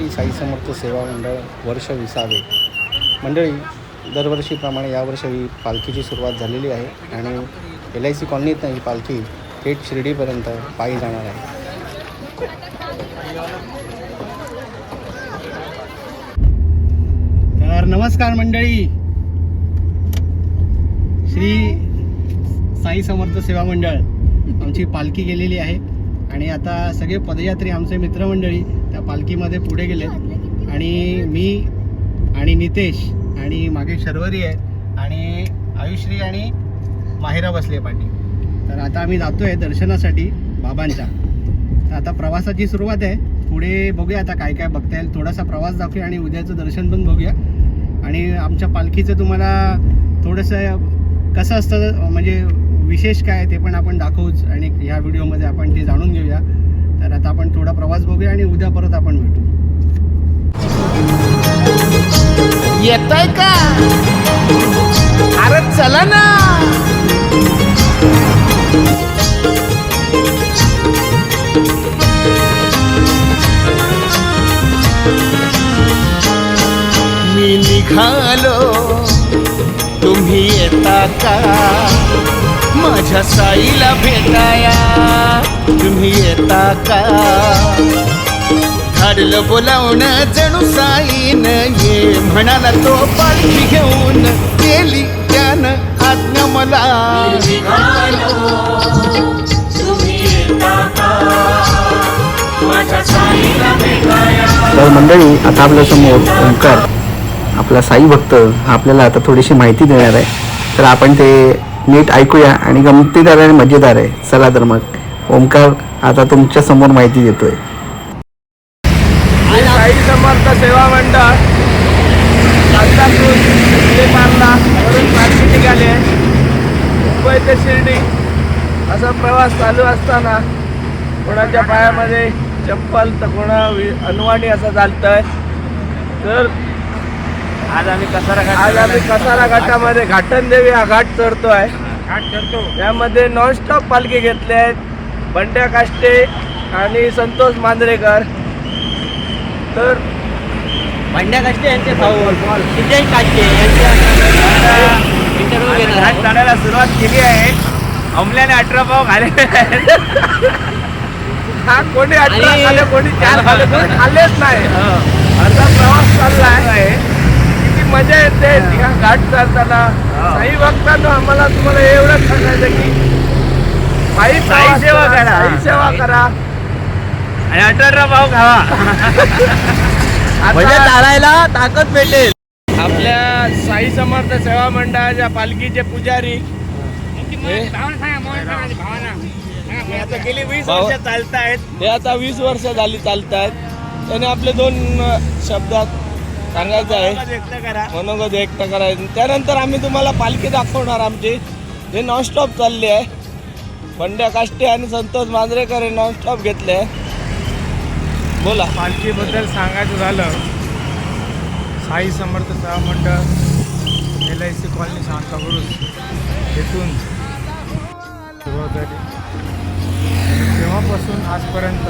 श्री साई समर्थ सेवा मंडळ वर्ष विसावे. मंडळी दरवर्षीप्रमाणे यावर्षी पालखीची सुरुवात झालेली आहे आणि एल आय सी कॉलनीतनं ही पालखी थेट शिर्डीपर्यंत पायी जाणार आहे. तर नमस्कार मंडळी. श्री साई समर्थ सेवा मंडळ आमची पालखी गेलेली आहे. आणि आता सगळे पदयात्री आमचे मित्रमंडळी पालखीमध्ये पुढे गेले आणि मी आणि नितेश आणि मागे शर्वरी आहे आणि आयुश्री आणि माहिरा बसले पाठी तर आता आम्ही जातो आहे दर्शनासाठी बाबांच्या. तर आता प्रवासाची सुरुवात आहे. पुढे बघूया आता काय काय बघता येईल. थोडासा प्रवास दाखवूया आणि उद्याचं दर्शन पण बघूया. आणि आमच्या पालखीचं तुम्हाला थोडंसं कसं असतं म्हणजे विशेष काय ते पण आपण दाखवूच. आणि ह्या व्हिडिओमध्ये आपण ते जाणून घेऊया. तर आता आपण थोडा प्रवास बघूया आणि उद्या परत आपण भेटू. येतोय का? अरे चला ना. मी निघालो. तुम्ही येता का? माझ्या साईला भेटाया. तुम्ही येता का? धाडलं बोलावून जणू साईन. ये म्हणाला तो पालखी घेऊन. केली त्यानं आज्ञा मला. तर मंडळी आता आपल्यासमोर ओंकार. आपला साई भक्त आपल्याला आता थोडीशी माहिती देणार आहे. तर आपण ते नीट ऐकूया आणि गमतीदार आणि मजेदार आहे. चला तर मग ओमकार आता तुमच्यासमोर माहिती देतोय. साई समर्थ सेवा मंडळ निघाले. मुंबई ते शिर्डी असा प्रवास चालू असताना कोणाच्या पायामध्ये चप्पल तर कोणा अनवाणी असं चालतंय. तर आज आम्ही कसारा आज आम्ही कसारा घाटामध्ये घाटनदेवी हा घाट चढतोय. घाट चढतो. त्यामध्ये नॉनस्टॉप पालखी घेतले आहेत. बंड्या काष्टे आणि संतोष मांजरेकर तर भांड्या काष्टे यांचे भाऊ विजय काष्टे इंटरव्ह्यू घेणार घाट चढायला सुरुवात केली आहे. अमल्याने अठरा पाव खाले. हा कोणी अठरा आणि- खाले कोणी चार खाले कोणी खाल्लेच नाही. असा प्रवास चालला आहे. मजा येते. या घाट चालताना. साई भक्तांनो आम्हाला तुम्हाला एवढंच सांगायचं की साई साई सेवा करा. साई सेवा करा. आणि अठरा भाऊ खावा. म्हणजे चालायला ताकद भेटेल. आपल्या साई समर्थ सेवा मंडळाच्या पालखीचे पुजारी. आता गेली वीस वर्ष चालतायत. हे आता वीस वर्ष झाली चालतायत. त्याने आपले दोन शब्दात सांगायचं आहे. मनोगत व्यक्त करायचं. त्यानंतर आम्ही तुम्हाला पालखी दाखवणार आमची. हे नॉनस्टॉप चालली आहे. बंड्या काष्टे आणि संतोष मांजरेकर हे नॉनस्टॉप घेतले बोला. पालखीबद्दल सांगायचं झालं Sai Samarth Seva Mandal L I C colony Santacruz येथून सुरुवात झाली. तेव्हापासून आजपर्यंत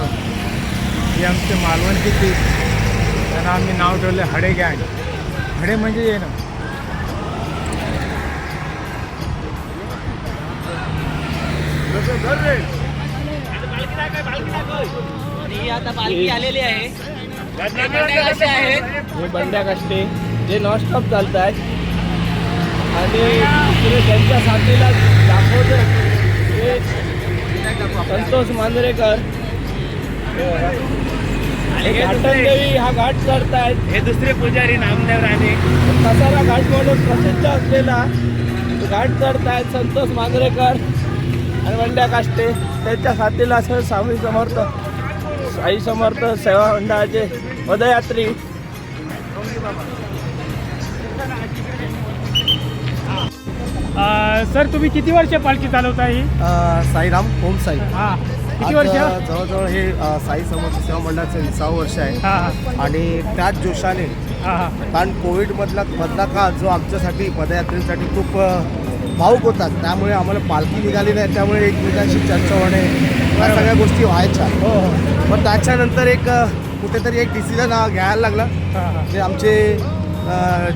ही आमचे मालवणची त्यांना आम्ही नाव ठेवलं हडे गँग हडे म्हणजे ये ना. आता पालखी आलेली आहे भांड्या काष्टे आहेत हे बंड्या काष्टे जे नॉनस्टॉप चालत आहेत आणि दुसरे त्यांच्या साथीला दाखवतो हे संतोष मांजरेकर हे घाटनदेवी हा घाट चढतायत. हे दुसरे पुजारी नामदेव राणे. कसारा घाट म्हणून प्रसिद्ध असलेला घाट चढतायत संतोष मांजरेकर आणि बंड्या काष्टे. त्यांच्या साथीला असं स्वामी समर्थ साई समर्थ सेवा मंडळाचे पदयात्री. सर तुम्ही किती वर्ष पालखी चालवता ही साईराम ओम साई. हा. किती वर्ष? जवळजवळ हे साई समर्थ सेवा मंडळाचं विसावं वर्ष आहे. हा आणि त्याच जोशाने हा हा. कारण कोविडमधला मधला काळ जो आमच्यासाठी पदयात्रेसाठी खूप अ, भावूक होता. त्यामुळे आम्हाला पालखी निघाली नाही. त्यामुळे एकमेकांशी चर्चा होणे या सगळ्या गोष्टी व्हायच्या. हो हो. पण त्याच्यानंतर एक कुठेतरी एक डिसिजन घ्यायला लागला. हां हां. जे आमचे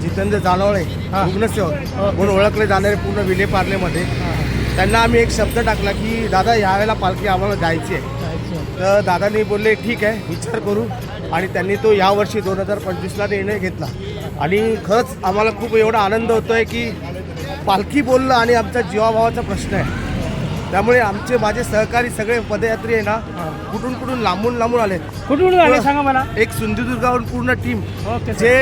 जितेंद्र जानवळे हा. रुग्णसेवक म्हणून ओळखले जाणारे पूर्ण विलेपार्लेमध्ये त्यांना आम्ही एक शब्द टाकला की दादा यावेळेला पालखी आम्हाला जायची आहे. तर दादानी बोलले ठीक आहे विचार करू. आणि त्यांनी तो यावर्षी दोन हजार पंचवीसला निर्णय घेतला. आणि खरंच आम्हाला खूप एवढा आनंद होतो आहे की पालखी बोललं आणि आमच्या जीवाभावाचा प्रश्न आहे. त्यामुळे आमचे माझे सहकारी सगळे पदयात्री आहे ना कुठून कुठून लांबून लांबून आले कुठून आले सांगा मला. एक सिंधुदुर्गावरून पूर्ण टीम. जे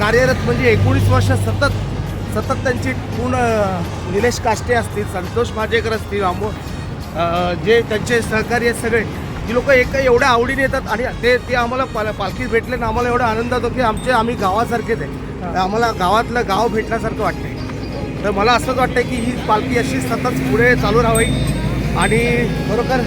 कार्यरत म्हणजे एकोणीस वर्ष सतत सतत त्यांची पूर्ण निलेश काष्टे असतील संतोष माझेकर असतील आंबो अ, जे त्यांचे सहकारी आहेत सगळे ती लोक एक एवढ्या आवडीने येतात आणि ते ते आम्हाला पाल पालखीत भेटले ना आम्हाला एवढा आनंद होतो की आमचे आम्ही गावासारखेच आहे आम्हाला गावातलं गाव भेटल्यासारखं वाटतंय. तर मला असंच वाटतं की ही पालखी अशी सतत पुढे चालू राहावी आणि खरोखर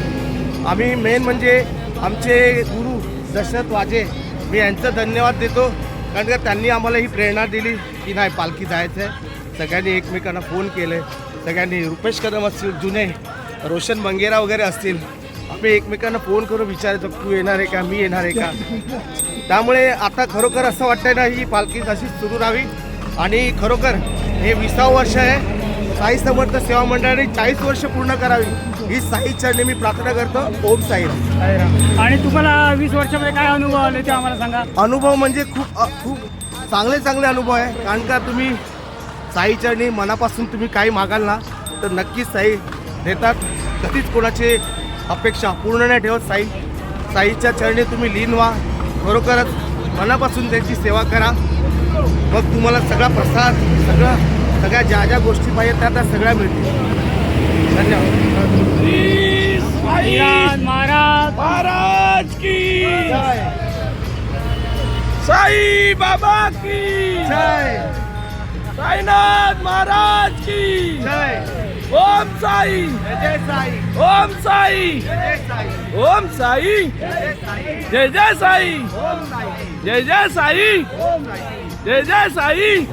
आम्ही मेन म्हणजे आमचे गुरु दशरथ वाजे मी यांचं धन्यवाद देतो. कारण का त्यांनी आम्हाला ही प्रेरणा दिली की नाही पालखी जायचं आहे सगळ्यांनी एकमेकांना फोन केले. सगळ्यांनी रुपेश कदम असतील जुने रोशन मंगेरा वगैरे असतील आम्ही एकमेकांना फोन करून विचारायचो तू येणार आहे का? मी येणार आहे का? त्यामुळे आता खरोखर असं वाटतंय ना ही पालखी तशीच सुरू राहावी. आणि खरोखर हे विसावं वर्ष आहे. साई समर्थ सेवा मंडळाने चाळीस वर्ष पूर्ण करावी. ही साई चरणी मी प्रार्थना करतो. ओम साई आणि तुम्हाला वीस वर्षामध्ये काय अनुभव आले ते आम्हाला सांगा. अनुभव म्हणजे खूप खूप चांगले चांगले अनुभव आहे. कारण का तुम्ही साई चरणी मनापासून तुम्ही काही मागाल ना तर नक्कीच साई देतात. कधीच कोणाची अपेक्षा पूर्ण नाही ठेवत साई. साईच्या चरणी तुम्ही लीन व्हा. खरोखरच मनापासून त्यांची सेवा करा. मग तुम्हाला सगळा प्रसाद सगळं सगळ्या ज्या ज्या गोष्टी पाहिजे त्या त्या सगळ्या मिळतील. धन्यवाद. महाराज महाराज। महाराज की। जय। साई बाबा की। जय। साईनाथ महाराज की। जय। ओम साई। जय साई। ओम साई। जय साई। ओम साई। जय साई। जय जय साई। ओम साई। जय जय साई। ओम साई। जय जय साई।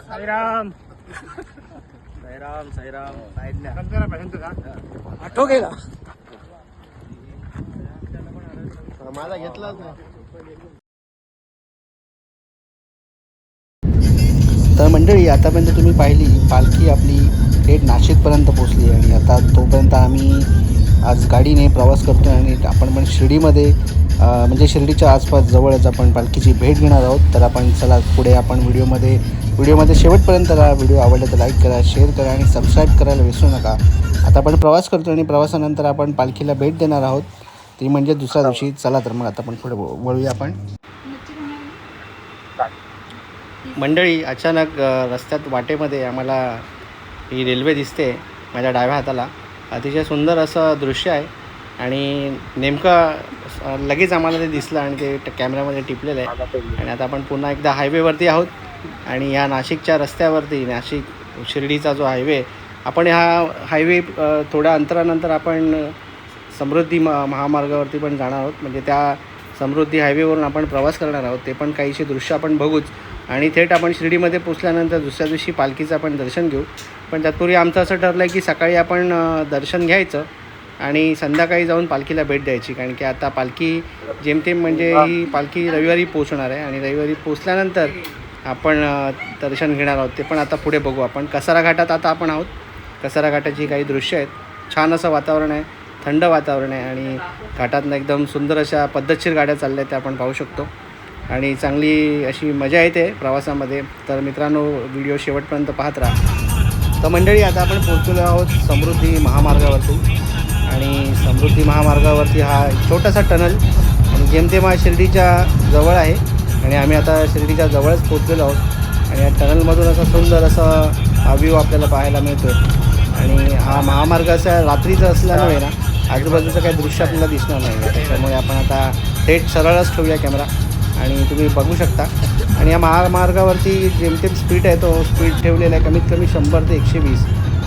साईराम. साईराम साईराम. साईडला आठव गेला माझा घेतलाच नाही. तर मंडळी आतापर्यंत तुम्ही पाहिली पालखी आपली थेट नाशिकपर्यंत पोचली आणि आता तोपर्यंत आम्ही आज गाडीने प्रवास करतो आणि आपण पण शिर्डीमध्ये म्हणजे शिर्डीच्या आसपास जवळच आपण पालखीची भेट घेणार आहोत. तर आपण चला पुढे आपण व्हिडिओमध्ये व्हिडिओमध्ये शेवटपर्यंत राहा व्हिडिओ आवडला तर लाईक करा शेअर करा आणि सबस्क्राईब करायला विसरू नका. आता आपण प्रवास करतो आणि प्रवासानंतर आपण पालखीला भेट देणार आहोत. ती म्हणजे दुसऱ्या दिवशी. चला तर मग आता आपण पुढे वळूया आपण. मंडळी अचानक रस्त्यात वाटेमध्ये आम्हाला ही रेल्वे दिसते माझ्या डाव्या हाताला. अतिशय सुंदर असं दृश्य आहे. आणि नेमकं लगेच आम्हाला ते दिसलं आणि ते कॅमेऱ्यामध्ये टिपलेलं आहे. आणि आता आपण पुन्हा एकदा हायवेवरती आहोत. आणि या नाशिकच्या रस्त्यावरती नाशिक शिर्डीचा जो हायवे आपण ह्या हायवे थोड्या अंतरानंतर आपण समृद्धी महा महामार्गावरती पण जाणार आहोत. म्हणजे त्या समृद्धी हायवेवरून आपण प्रवास करणार आहोत. ते पण काहीशी दृश्य आपण बघूच. आणि थेट आपण शिर्डीमध्ये पोचल्यानंतर दुसऱ्या दिवशी पालखीचं आपण दर्शन घेऊ. पण त्यातपूर्वी आमचं असं ठरलं आहे की सकाळी आपण दर्शन घ्यायचं आणि संध्याकाळी जाऊन पालखीला भेट द्यायची. कारण की आता पालखी जेमतेम म्हणजे ही पालखी रविवारी पोचणार आहे आणि रविवारी पोचल्यानंतर आपण दर्शन घेणार आहोत. ते पण आता पुढे बघू आपण. कसारा घाटात आता आपण आहोत. कसारा घाटाची काही दृश्य आहेत. छान असं वातावरण आहे. थंड वातावरण आहे आणि घाटातनं एकदम सुंदर अशा पद्धतशीर गाड्या चालल्या आहेत त्या आपण पाहू शकतो. आणि चांगली अशी मजा येते प्रवासामध्ये. तर मित्रांनो व्हिडिओ शेवटपर्यंत पाहत राहा. तर मंडळी आता आपण पोहोचलेलो आहोत समृद्धी महामार्गावरती. आणि समृद्धी महामार्गावरती हा एक छोटासा टनल आणि जेमतेम हा शिर्डीच्या जवळ आहे. आणि आम्ही आता शिर्डीच्या जवळच पोहोचलेलो आहोत. आणि या टनलमधून असा सुंदर असा हा व्ह्यू आपल्याला पाहायला मिळतो आणि हा महामार्ग असा रात्रीचा असल्यामुळे ना आजूबाजूचं काही दृश्य आपल्याला दिसणार नाही. त्याच्यामुळे आपण आता थेट सरळच ठेवूया कॅमेरा. आणि तुम्ही बघू शकता. आणि या महामार्गावरती जेमतेम स्पीड आहे तो स्पीड ठेवलेला आहे कमीत कमी शंभर ते एकशे वीस.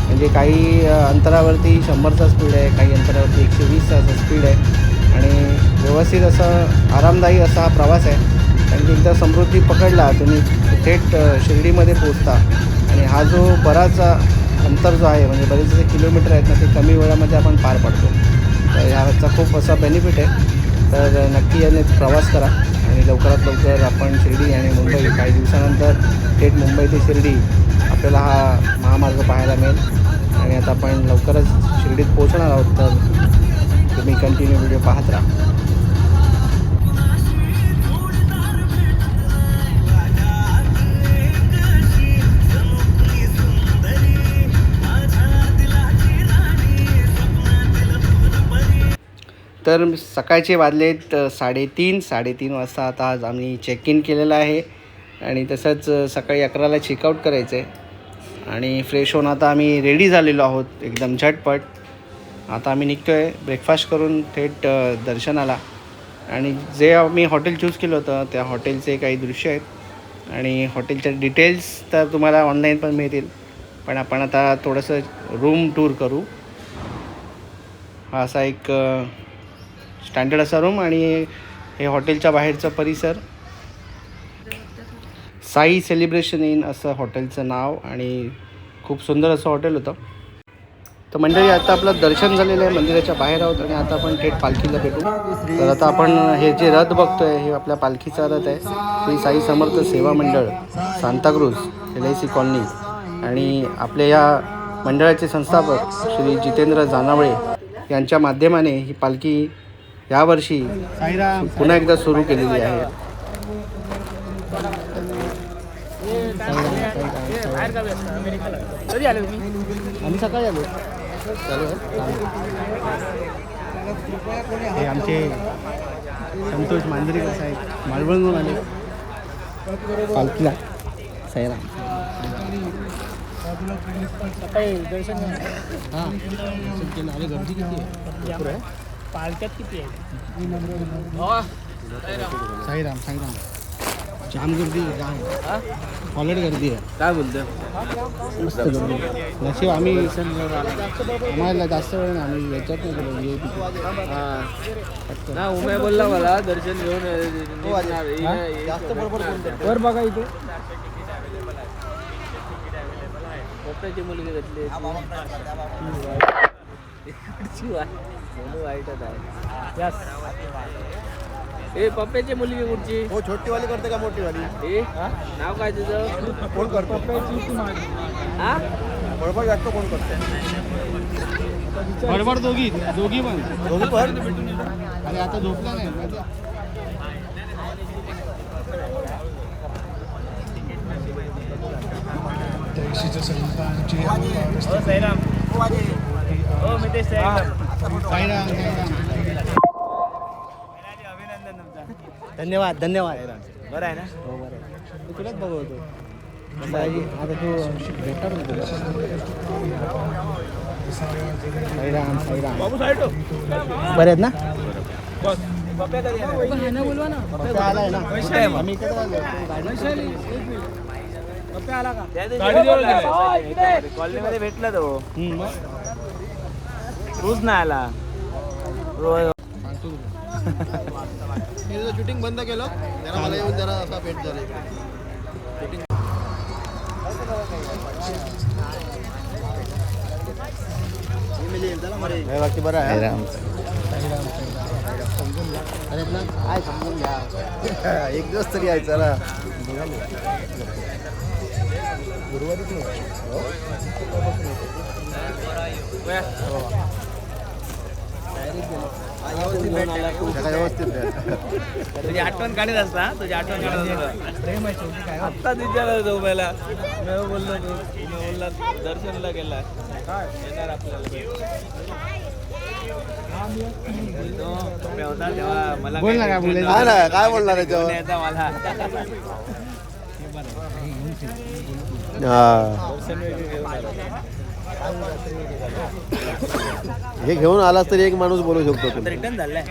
म्हणजे काही अंतरावरती शंभरचा स्पीड आहे काही अंतरावरती एकशे वीसचा स्पीड आहे. आणि व्यवस्थित असं आरामदायी असा हा प्रवास आहे. कारण की एकदा समृद्धी पकडला तुम्ही थेट शिर्डीमध्ये पोचता आणि हा जो बराच अंतर जो आहे म्हणजे बरेच जे किलोमीटर आहेत ना ते कमी वेळामध्ये आपण पार पडतो. तर ह्याचा खूप असा बेनिफिट आहे. तर नक्की याने प्रवास करा. आणि लवकरात लवकर आपण शिर्डी आणि मुंबई काही दिवसानंतर थेट मुंबई ते शिर्डी आपल्याला हा महामार्ग पाहायला मिळेल. आणि आता आपण लवकरच शिर्डीत पोहोचणार आहोत तर तुम्ही कंटिन्यू व्हिडिओ पाहत राहा. तर सकाळचे वाजलेत साडेतीन साडेतीन वाजता आता आज आम्ही चेक इन केलेलं आहे. आणि तसंच सकाळी अकराला चेकआउट करायचं आहे आणि फ्रेश होऊन आता आम्ही रेडी झालेलो आहोत एकदम झटपट. आता आम्ही निघतो आहे ब्रेकफास्ट करून थेट दर्शनाला. आणि जे आम्ही हॉटेल चूज केलं होतं त्या हॉटेलचे काही दृश्य आहेत. आणि हॉटेलच्या डिटेल्स तर तुम्हाला ऑनलाईन पण मिळतील. पण आपण आता थोडंसं रूम टूर करू. हा असा एक स्टँडर्ड असा रूम आणि हे हॉटेलच्या बाहेरचा परिसर. साई सेलिब्रेशन इन असं हॉटेलचं नाव आणि खूप सुंदर असं हॉटेल होतं. तर मंडळी आता आपलं दर्शन झालेलं आहे मंदिराच्या बाहेर आहोत आणि आता आपण थेट पालखीला भेटू. तर आता आपण हे जे रथ बघतोय हे आपल्या पालखीचा रथ आहे. Shri Sai Samarth Seva Mandal Santacruz L I C colony आणि आपल्या या मंडळाचे संस्थापक श्री जितेंद्र जानावळे यांच्या माध्यमाने ही पालखी यावर्षी पुन्हा एकदा सुरू केलेली आहे. आले आम्ही सकाळी आलो. हे आमचे संतोष मांजरेकर साहेब मालवणहून आले. पालखीला. सकाळी दर्शन हां. केलं. अरे गर्दी किती आहे. पालख्यात किती आहे साईराम साईराम। जाम। गर्दी आहे जाम कॉलेट गर्दी आहे काय बोलतो मस्त गर्दी. नशीब आम्ही आम्हाला जास्त वेळ नाही आम्ही याच्यात नाही गेलो व्ही आय ना उमेश बोलला मला दर्शन घेऊन जास्त बरोबर वर बघा इथे मुलगी घेतली वाईटच आहे. यस ए पप्प्याची मुलगी कुठची? हो छोटीवाली करते का मोठीवाली? ए नाव काय तुझं? कोण करतो? हा? बडबड जास्त कोण करतो? बडबड दोघी दोघी पण. दोघी पण? अरे आता झोपला नाही. माहिती आहे? हो हो धन्यवाद धन्यवाद. बरं आहे ना? हो बरं आहे. मी तुलाच बघवतो आता तू भेटणार ना तुला. साईराम साईराम. बाबू साईटो बरे आहेत ना? आलाय आलो. कॉलनीमध्ये भेटला तो तूच नाही आला शूटिंग बंद केलं. जरा मला येऊन जरा असा भेट झाला. बाकी बरं आहे काय समजून घ्या एक दिवस तरी आहे चला. गुरुवारीच व्यवस्थित तुझी आठवण काढत असता? तुझी आठवण काढत असता? आत्ता विचारला जाऊ पहिला मी बोललो तू मी बोलला दर्शनला गेला. येणार आपल्याला. तो होता तेव्हा मला बोल ना काय काही बोलायचं. काय ना, काय बोलणार आहे नव्हतं. तेव्हा? येता मला हे घेऊन आलास तरी एक माणूस बोलू शकतो आता रिटर्न झालंय.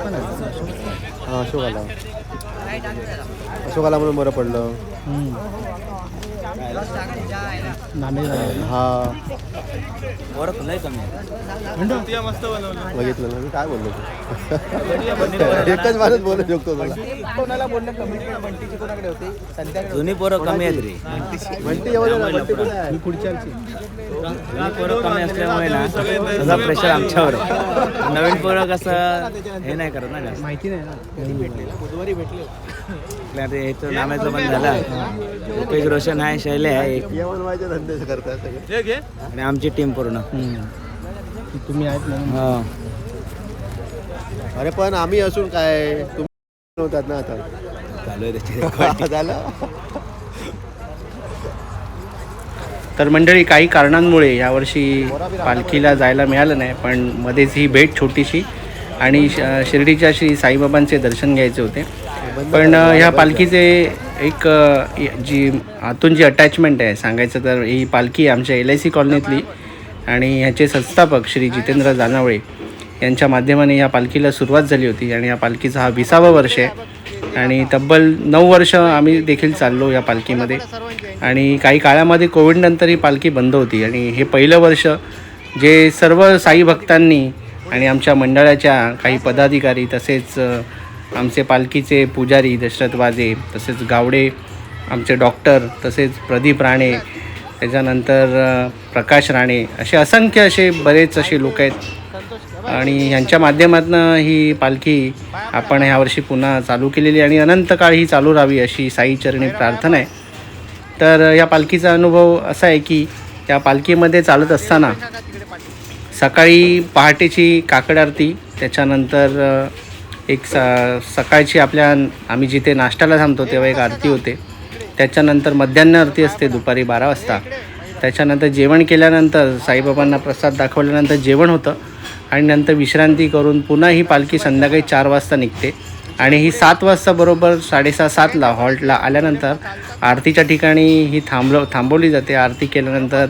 हा अशोक आला अशोक आला म्हणून बरं पडलं. हा. लय कमी आहे. बघितलं ना मी काय बोललो तू एकच माणूस बोलू शकतो तुला. कोणाला बोलणं कमी पण बंटीची कोणाकडे होती? संध्याकडे जुनी पोरं कमी आहेत रे. म्हणते एवढं? जुनी पोरं कमी असल्यामुळे ना सगळा प्रेशर आमच्यावर आहे. नवीन पोरं कसं हे नाही करत ना जास्त. माहिती नाही ना. बुधवारी भेटले आपल्या ते ह्याचं नामाचं पण झालं. रुपेश रोशन आहे शैले आहे. एक जेवण व्हायचे धंदे करताय सगळे आणि आमची टीम पूर्ण. तुम्ही आहेत म्हणून. हो. अरे पण आम्ही असून काय? तुम्ही होतात ना आता. चालू आहे त्याची झालं? तर मंडळी काही कारणांमुळे यावर्षी पालखीला जायला मिळालं नाही पण मध्येच ही भेट छोटीशी आणि श- शिर्डीच्या श्री साईबाबांचे दर्शन घ्यायचे होते. पण ह्या पालखीचे एक जी आतून जी अटॅचमेंट आहे सांगायचं तर ही पालखी आमच्या एल आय सी कॉलनीतली आणि ह्याचे संस्थापक श्री जितेंद्र जानावळे यांच्या माध्यमाने या पालखीला सुरुवात झाली होती आणि या पालखीचा हा विसावा वर्ष आहे. आणि तब्बल नऊ वर्ष आम्ही देखील चाललो या पालखीमध्ये. आणि काही काळामध्ये कोविडनंतर ही पालखी बंद होती. आणि हे पहिलं वर्ष जे सर्व साई भक्तांनी आणि आमच्या मंडळाच्या काही पदाधिकारी तसेच आमचे पालखीचे पुजारी दशरथ वाजे तसेच गावडे आमचे डॉक्टर तसेच प्रदीप राणे त्याच्यानंतर प्रकाश राणे असे असंख्य असे बरेच असे लोक आहेत. आणि ह्यांच्या माध्यमातून ही पालखी आपण ह्यावर्षी पुन्हा चालू केलेली आणि अनंत काळ ही चालू राहावी अशी साईचरणी प्रार्थना आहे. तर या पालखीचा अनुभव असा आहे की या पालखीमध्ये चालत असताना सकाळी पहाटेची काकड आरती त्याच्यानंतर एक स सकाळची आपल्या आम्ही जिथे नाश्त्याला थांबतो तेव्हा एक आरती होते. त्याच्यानंतर मध्यान्ह आरती असते दुपारी बारा वाजता. त्याच्यानंतर जेवण केल्यानंतर साईबाबांना प्रसाद दाखवल्यानंतर जेवण होतं आणि नंतर विश्रांती करून पुन्हा ही पालखी संध्याकाळी चार वाजता निघते. आणि ही सात वाजता बरोबर साडेसहा सातला हॉल्टला आल्यानंतर आरतीच्या ठिकाणी ही थांबव थांबवली जाते. आरती केल्यानंतर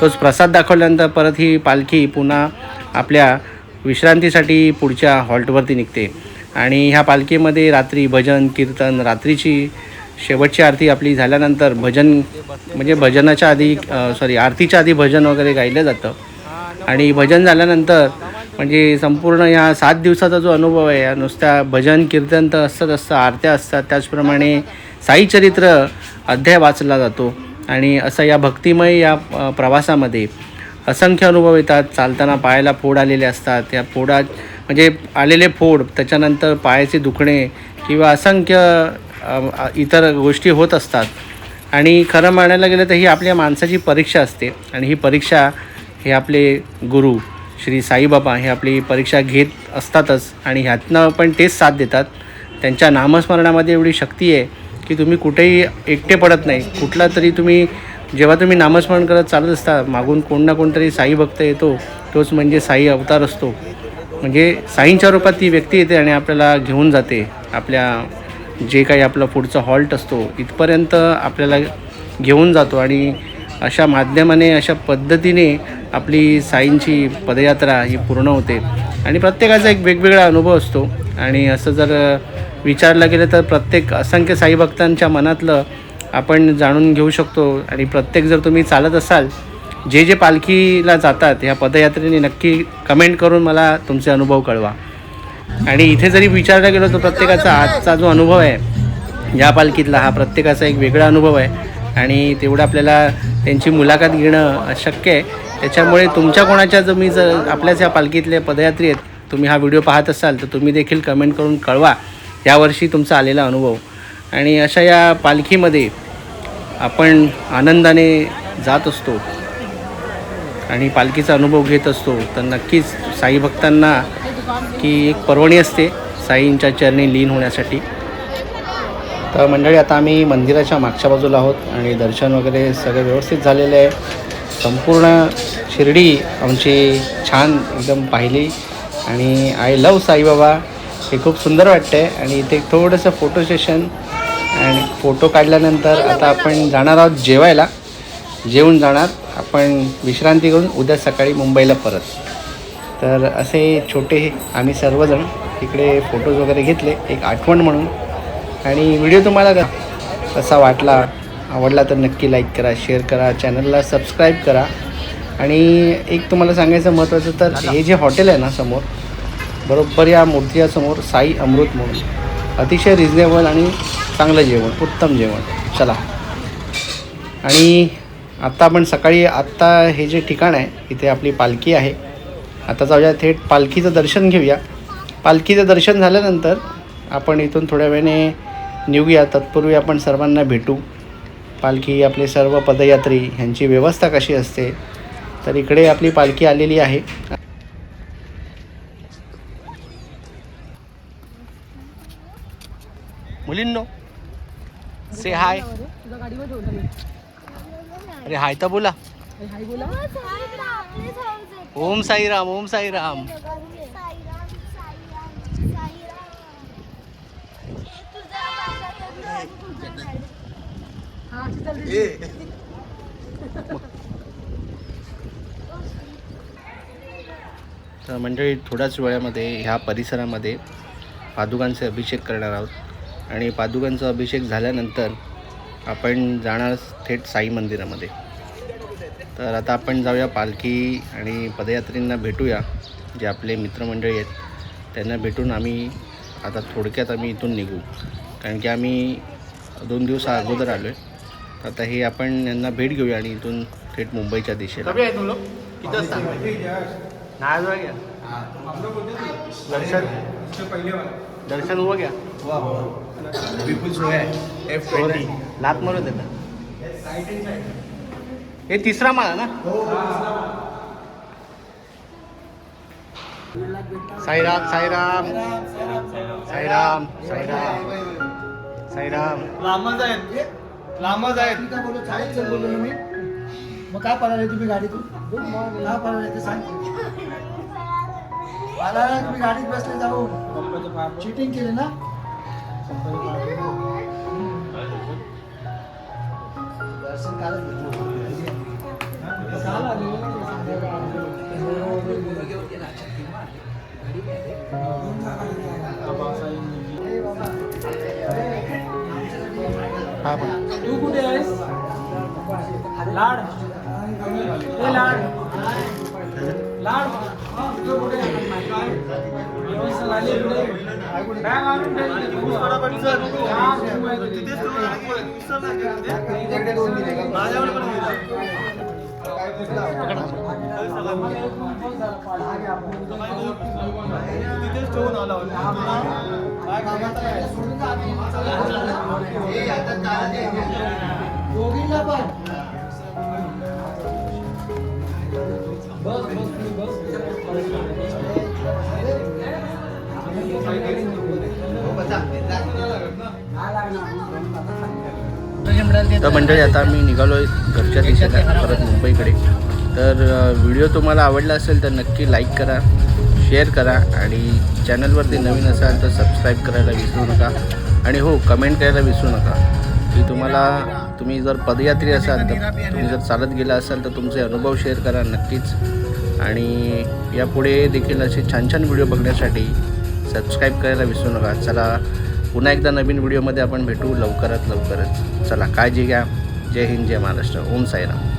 तोच प्रसाद दाखवल्यानंतर परत ही पालखी पुन्हा आपल्या विश्रांतीसाठी पुढच्या हॉल्टवरती निघते. आणि ह्या पालखीमध्ये रात्री भजन कीर्तन रात्रीची शेवटची आरती आपली झाल्यानंतर भजन म्हणजे भजनाच्या आधी सॉरी आरतीच्या आधी भजन वगैरे गायलं जातं. आणि भजन झाल्यानंतर म्हणजे संपूर्ण या सात दिवसाचा जो अनुभव आहे या नुसत्या भजन कीर्तन तर असतात असतं आरत्या असतात. त्याचप्रमाणे साईचरित्र अध्याय वाचला जातो. आणि असं या भक्तिमय या प्रवासामध्ये असंख्य अनुभव येतात. चालताना पायाला फोड आलेले असतात. या फोडात म्हणजे आलेले फोड त्याच्यानंतर पायाचे दुखणे किंवा असंख्य इतर गोष्टी होत असतात. आणि खरं म्हणायला गेलं तर ही आपल्या माणसाची परीक्षा असते. आणि ही परीक्षा हे आपले गुरु श्री साईबाबा हे आपली परीक्षा घेत असतातच. आणि ह्यातनं पण तेच साथ देतात. त्यांच्या नामस्मरणामध्ये एवढी शक्ती आहे की तुम्ही कुठेही एकटे पडत नाही. कुठला तरी तुम्ही जेव्हा तुम्ही नामस्मरण करत चालत असता मागून कोण ना कोणतरी साई भक्त येतो. तोच म्हणजे साई अवतार असतो. म्हणजे साईंच्या रूपात ती व्यक्ती येते आणि आपल्याला घेऊन जाते. आपल्या जे काही आपलं पुढचं हॉल्ट असतो इथपर्यंत आपल्याला घेऊन जातो आणि अशा माध्यमाने अशा पद्धतीने आपली साईंची पदयात्रा ही पूर्ण होते. आणि प्रत्येकाचा एक वेगवेगळा अनुभव असतो. आणि असं जर विचारलं गेलं तर प्रत्येक असंख्य साई भक्तांच्या मनातलं आपण जाणून घेऊ शकतो. आणि प्रत्येक जर तुम्ही चालत असाल जे जे पालखीला जातात ह्या पदयात्रेने नक्की कमेंट करून मला तुमचे अनुभव कळवा. आणि इथे जरी विचारलं गेलो तर प्रत्येकाचा आजचा जो अनुभव आहे या पालखीतला हा प्रत्येकाचा एक वेगळा अनुभव आहे. आणि तेवढं आपल्याला त्यांची मुलाखत घेणं अशक्य आहे. त्याच्यामुळे तुमच्या कोणाच्या जर मी जर आपल्याच या पालखीतले पदयात्री आहेत तुम्ही हा व्हिडिओ पाहत असाल तर तुम्ही देखील कमेंट करून कळवा. यावर्षी तुमचा आलेला अनुभव. आणि अशा या पालखीमध्ये आपण आनंदाने जात असतो. आणि पालखीचा अनुभव घेत असतो तर नक्कीच साई भक्तांना की एक पर्वणी असते साईंच्या चरणी लीन होण्यासाठी. तर मंडळी आता आम्ही मंदिराच्या मागच्या बाजूला आहोत आणि दर्शन वगैरे सगळं व्यवस्थित झालेलं आहे. संपूर्ण शिर्डी आमची छान एकदम पाहिली आणि आय लव साईबाबा हे खूप सुंदर वाटतं आहे आणि इथे थोडंसं फोटो सेशन आणि फोटो काढल्यानंतर आता आपण जाणार आहोत जेवायला. जेवून जाणार. आपण विश्रांती करून उद्या सकाळी मुंबईला परत. तर असे छोटे आम्ही सर्वजण तिकडे फोटोज वगैरे घेतले एक आठवण म्हणून. आणि व्हिडिओ तुम्हाला कसा वाटला आवडला तर नक्की लाईक करा शेअर करा चॅनलला सबस्क्राईब करा. आणि एक तुम्हाला सांगायचं महत्त्वाचं तर हे जे हॉटेल आहे ना समोर बरोबर या मूर्तीच्यासमोर साई अमृत म्हणून. अतिशय रिजनेबल आणि चांगलं जेवण उत्तम जेवण. चला. आणि आत्ता आपण सकाळी आत्ता हे जे ठिकाण आहे इथे आपली पालखी आहे. आता जाऊया थेट पालखीचं दर्शन घेऊया. पालखीचं दर्शन झाल्यानंतर आपण इथून थोड्या वेळाने निघूया. तत्पूर्वी आपण सर्वांना भेटू. पालखी आपले सर्व पदयात्री ह्यांची व्यवस्था कशी असते तर इकडे आपली पालखी आलेली आहे. मुलींनो से हाय अरे हाय तर बोला. ओम साईराम ओम साईराम. तर मंडळी थोड्याच वेळामध्ये ह्या परिसरामध्ये पादुकांचे अभिषेक करणार आहोत. आणि पादुकांचा अभिषेक झाल्यानंतर आपण जाणार थेट साई मंदिरामध्ये. तर आता आपण जाऊया पालखी आणि पदयात्रींना भेटूया जे आपले मित्रमंडळी आहेत. त्यांना भेटून आम्ही आता थोडक्यात आम्ही इथून निघू. कारण की आम्ही दोन दिवस अगोदर आलो आहे तर आता हे आपण यांना भेट घेऊया आणि इथून थेट मुंबईच्या दिशेला. दर्शन. दर्शन हुआ क्या विपुल सोया एफ हो रे. लात मारू देता हे तिसरा माळा ना साईराम साईराम साईराम साईराम साईराम लांबच आहेत लांबच आहेत मग काय पळाले तुम्ही गाडीतून काय पळाले ते सांग मला तुम्ही गाडीत बसले जाऊन चिटिंग केली ना दर्शन कालच तू कुठे आहेस? लाड. लाड. लाड. तू कुठे आहे? व्यवस्था झाली दोघींना पण बस बस बस तर मंडळी आता आम्ही निघालो आहे घरच्या दिशेला परत मुंबईकडे. तर व्हिडिओ तुम्हाला आवडला असेल तर नक्की लाईक करा शेअर करा आणि चॅनलवरती नवीन असाल तर सबस्क्राईब करायला विसरू नका. आणि हो कमेंट करायला विसरू नका की तुम्हाला तुम्ही जर पदयात्री असाल तर तुम्ही जर चालत गेला असाल तर तुमचे अनुभव शेअर करा नक्कीच. आणि यापुढे देखील असे छान छान व्हिडिओ बघण्यासाठी सबस्क्राईब करायला विसरू नका. चला पुन्हा एकदा नवीन व्हिडिओमध्ये आपण भेटू लवकरात लवकरच. चला काळजी घ्या. जय हिंद जय महाराष्ट्र. ओम साईराम.